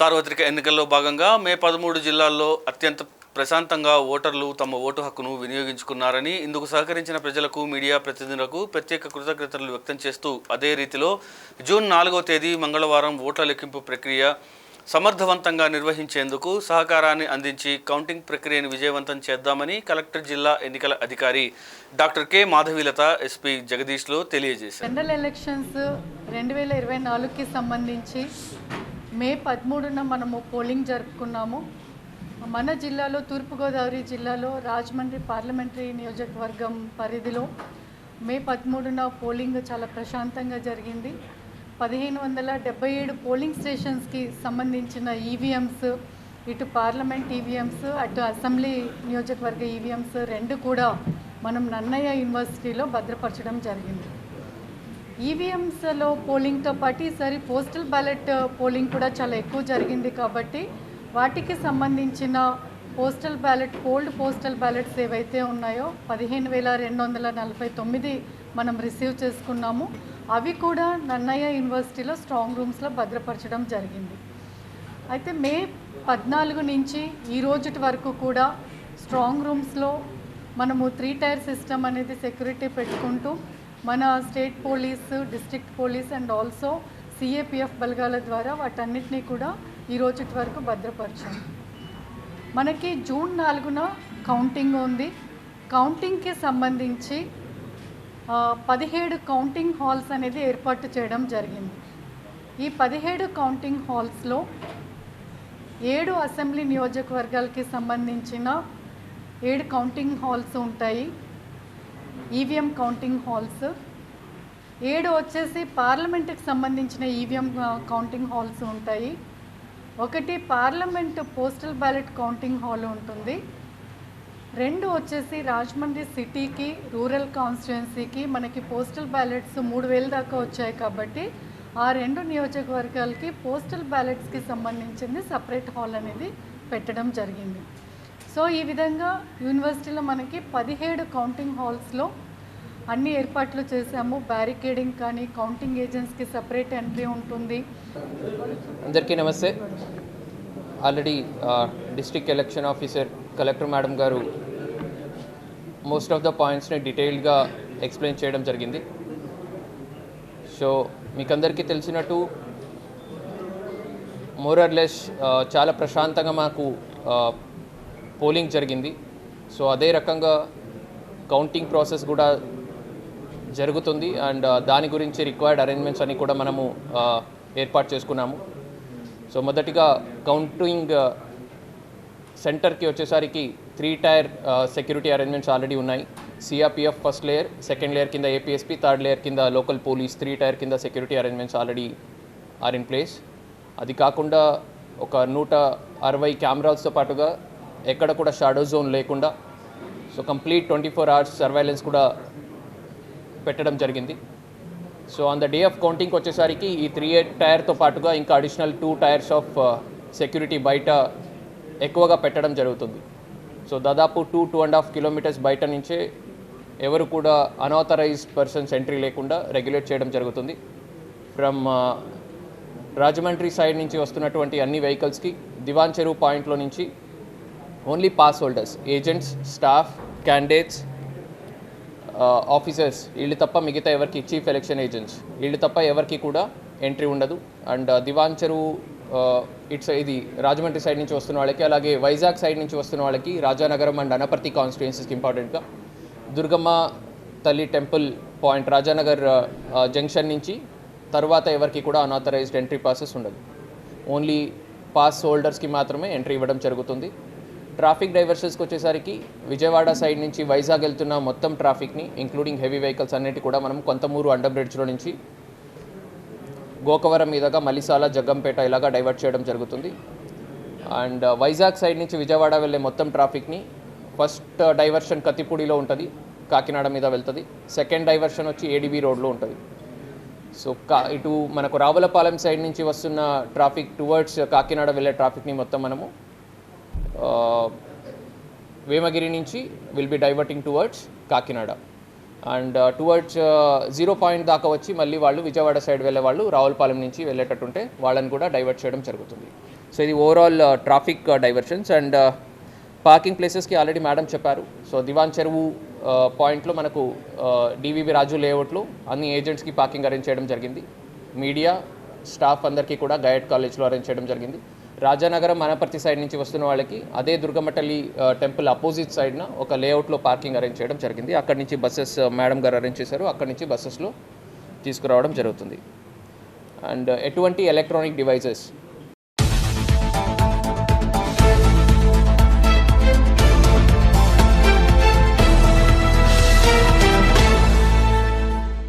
సార్వత్రిక ఎన్నికల్లో భాగంగా మే పదమూడు జిల్లాల్లో అత్యంత ప్రశాంతంగా ఓటర్లు తమ ఓటు హక్కును వినియోగించుకున్నారని ఇందుకు సహకరించిన ప్రజలకు మీడియా ప్రతినిధులకు ప్రత్యేక కృతజ్ఞతలు వ్యక్తం చేస్తూ అదే రీతిలో జూన్ నాలుగో తేదీ మంగళవారం ఓట్ల లెక్కింపు ప్రక్రియ సమర్థవంతంగా నిర్వహించేందుకు సహకారాన్ని అందించి కౌంటింగ్ ప్రక్రియను విజయవంతం చేద్దామని కలెక్టర్ జిల్లా ఎన్నికల అధికారి డాక్టర్ కె మాధవీలత ఎస్పీ జగదీష్లో తెలియజేశారు. జనరల్ ఎలక్షన్స్ రెండు వేల ఇరవై నాలుగుకి సంబంధించి మే పదమూడున మనము పోలింగ్ జరుపుకున్నాము. మన జిల్లాలో తూర్పుగోదావరి జిల్లాలో రాజమండ్రి పార్లమెంటరీ నియోజకవర్గం పరిధిలో మే పదమూడున పోలింగ్ చాలా ప్రశాంతంగా జరిగింది. పదిహేను వందల డెబ్బై ఏడు పోలింగ్ స్టేషన్స్కి సంబంధించిన ఈవీఎంస్ ఇటు పార్లమెంట్ ఈవీఎంస్ అటు అసెంబ్లీ నియోజకవర్గ ఈవీఎంస్ రెండు కూడా మనం నన్నయ్య యూనివర్సిటీలో భద్రపరచడం జరిగింది. ఈవీఎంస్లో పోలింగ్తో పాటు ఈసారి పోస్టల్ బ్యాలెట్ uh, పోలింగ్ కూడా చాలా ఎక్కువ జరిగింది కాబట్టి వాటికి సంబంధించిన postal ballot cold postal ballots ఏవైతే ఉన్నాయో పదిహేను వేల రెండు వందల నలభై తొమ్మిది మనం రిసీవ్ చేసుకున్నాము. అవి కూడా నన్నయ్య యూనివర్సిటీలో స్ట్రాంగ్ రూమ్స్లో భద్రపరచడం జరిగింది. అయితే మే పద్నాలుగు నుంచి ఈ రోజుటి వరకు కూడా స్ట్రాంగ్ రూమ్స్లో మనము త్రీ టైర్ సిస్టమ్ అనేది సెక్యూరిటీ పెట్టుకుంటూ మన state police district police and also CAPF బలగాల ద్వారా వాటన్నిటినీ కూడా ఈ రోజుటి వరకు భద్రపరిచాము మనకి జూన్ నాలుగున కౌంటింగ్ ఉంది. కౌంటింగ్కి సంబంధించి పదిహేడు కౌంటింగ్ హాల్స్ అనేది ఏర్పాటు చేయడం జరిగింది. ఈ పదిహేడు కౌంటింగ్ హాల్స్లో ఏడు అసెంబ్లీ నియోజకవర్గాలకి సంబంధించిన ఏడు కౌంటింగ్ హాల్స్ ఉంటాయి. ఈవీఎం కౌంటింగ్ హాల్స్ ఏడు వచ్చేసి పార్లమెంట్కి సంబంధించిన ఈవీఎం కౌంటింగ్ హాల్స్ ఉంటాయి. ఒకటి parliament postal ballot counting hall ఉంటుంది. రెండు వచ్చేసి రాజమండ్రి సిటీకి రూరల్ కాన్స్టిట్యున్సీకి మనకి పోస్టల్ బ్యాలెట్స్ మూడు వేల దాకా వచ్చాయి కాబట్టి ఆ రెండు నియోజకవర్గాలకి పోస్టల్ బ్యాలెట్స్కి సంబంధించింది సపరేట్ హాల్ అనేది పెట్టడం జరిగింది. సో ఈ విధంగా యూనివర్సిటీలో మనకి పదిహేడు కౌంటింగ్ హాల్స్లో అన్ని ఏర్పాట్లు చేశాము. బ్యారికేడింగ్ కానీ కౌంటింగ్ ఏజెంట్స్కి సపరేట్ ఎంట్రీ ఉంటుంది. అందరికీ నమస్తే. Already district election officer collector madam గారు మోస్ట్ ఆఫ్ ద పాయింట్స్ని డీటెయిల్డ్గా ఎక్స్ప్లెయిన్ చేయడం జరిగింది. సో మీకు అందరికీ తెలిసినట్టు మోరర్లెస్ చాలా ప్రశాంతంగా మాకు పోలింగ్ జరిగింది. సో అదే రకంగా కౌంటింగ్ ప్రాసెస్ కూడా జరుగుతుంది అండ్ దాని గురించి రిక్వైర్డ్ అరేంజ్మెంట్స్ అన్ని కూడా మనము ఏర్పాటు చేసుకున్నాము. సో మొదటిగా కౌంటింగ్ సెంటర్కి వచ్చేసరికి three tier security arrangements already ఉన్నాయి. CRPF first layer second layer కింద ఏపీఎస్పీ థర్డ్ లేయర్ కింద లోకల్ పోలీస్ త్రీ టైర్ కింద security arrangements already are in place అది కాకుండా ఒక నూట అరవై కెమెరాలతో పాటుగా ఎక్కడ కూడా షాడో జోన్ లేకుండా so complete twenty four hours surveillance కూడా పెట్టడం జరిగింది. So on the day of కౌంటింగ్కి వచ్చేసరికి ఈ త్రీ ఎయిట్ టైర్తో పాటుగా ఇంకా additional two tiers of security బయట ఎక్కువగా పెట్టడం జరుగుతుంది. సో దాదాపు two two and half kilometres బయట నుంచే ఎవరు కూడా అనాథరైజ్డ్ పర్సన్స్ ఎంట్రీ లేకుండా రెగ్యులేట్ చేయడం జరుగుతుంది. ఫ్రమ్ uh, రాజమండ్రి సైడ్ నుంచి వస్తున్నటువంటి అన్ని వెహికల్స్కి దివాన్ చెరువు పాయింట్లో నుంచి only pass holders agents staff candidates officers వీళ్ళు తప్ప మిగతా ఎవరికి చీఫ్ ఎలక్షన్ ఏజెంట్స్ వీళ్ళు తప్ప ఎవరికి కూడా ఎంట్రీ ఉండదు. అండ్ uh, దివాన్ చెరువు ఇట్స్ ఇది రాజమండ్రి సైడ్ నుంచి వస్తున్న వాళ్ళకి అలాగే వైజాగ్ సైడ్ నుంచి వస్తున్న వాళ్ళకి రాజానగరం అండ్ అనపర్తి కాన్స్టిట్యుయెన్సీస్కి ఇంపార్టెంట్గా దుర్గమ్మ తల్లి టెంపుల్ పాయింట్ రాజానగర్ జంక్షన్ నుంచి తర్వాత ఎవరికి కూడా అనాథరైజ్డ్ ఎంట్రీ పాసెస్ ఉండదు. ఓన్లీ పాస్ హోల్డర్స్కి మాత్రమే ఎంట్రీ ఇవ్వడం జరుగుతుంది. ట్రాఫిక్ డైవర్షన్స్కి వచ్చేసరికి విజయవాడ సైడ్ నుంచి వైజాగ్ వెళ్తున్న మొత్తం ట్రాఫిక్ని ఇంక్లూడింగ్ హెవీ వెహికల్స్ అన్నిటి కూడా మనం కొంతమూరు అండర్ బ్రిడ్జ్లో నుంచి గోకవరం మీదుగా మలిసాల జగ్గంపేట ఇలాగా డైవర్ట్ చేయడం జరుగుతుంది. అండ్ uh, వైజాగ్ సైడ్ నుంచి విజయవాడ వెళ్ళే మొత్తం ట్రాఫిక్ని ఫస్ట్ డైవర్షన్ కత్తిపూడిలో ఉంటుంది కాకినాడ మీద వెళ్తుంది. సెకండ్ డైవర్షన్ వచ్చి ఏడిబి రోడ్లో ఉంటుంది. సో కా ఇటు మనకు రావులపాలెం సైడ్ నుంచి వస్తున్న ట్రాఫిక్ టువర్డ్స్ uh, కాకినాడ వెళ్ళే ట్రాఫిక్ని మొత్తం మనము వేమగిరి నుంచి will be diverting towards Kakinada. And towards zero point దాకా వచ్చి మళ్ళీ వాళ్ళు విజయవాడ సైడ్ వెళ్ళే వాళ్ళు రావులపాలెం నుంచి వెళ్ళేటట్టుంటే వాళ్ళని కూడా డైవర్ట్ చేయడం జరుగుతుంది. సో ఇది overall traffic diversions and parking ప్లేసెస్కి ఆల్రెడీ మేడం చెప్పారు. సో దివాన్ చెరువు పాయింట్లో మనకు డివివి రాజు లేఅవుట్లో అన్ని ఏజెంట్స్కి పార్కింగ్ అరేంజ్ చేయడం జరిగింది. మీడియా స్టాఫ్ అందరికీ కూడా గైడ్ కాలేజ్లో అరేంజ్ చేయడం జరిగింది. రాజానగరం మనపర్తి సైడ్ నుంచి వస్తున్న వాళ్ళకి అదే దుర్గమ్మ తల్లి టెంపుల్ అపోజిట్ సైడ్న ఒక లేఅవుట్లో పార్కింగ్ అరేంజ్ చేయడం జరిగింది. అక్కడి నుంచి బస్సెస్ మేడం గారు అరేంజ్ చేశారు. అక్కడి నుంచి బస్సెస్లో తీసుకురావడం జరుగుతుంది. అండ్ ఎటువంటి ఎలక్ట్రానిక్ డివైజెస్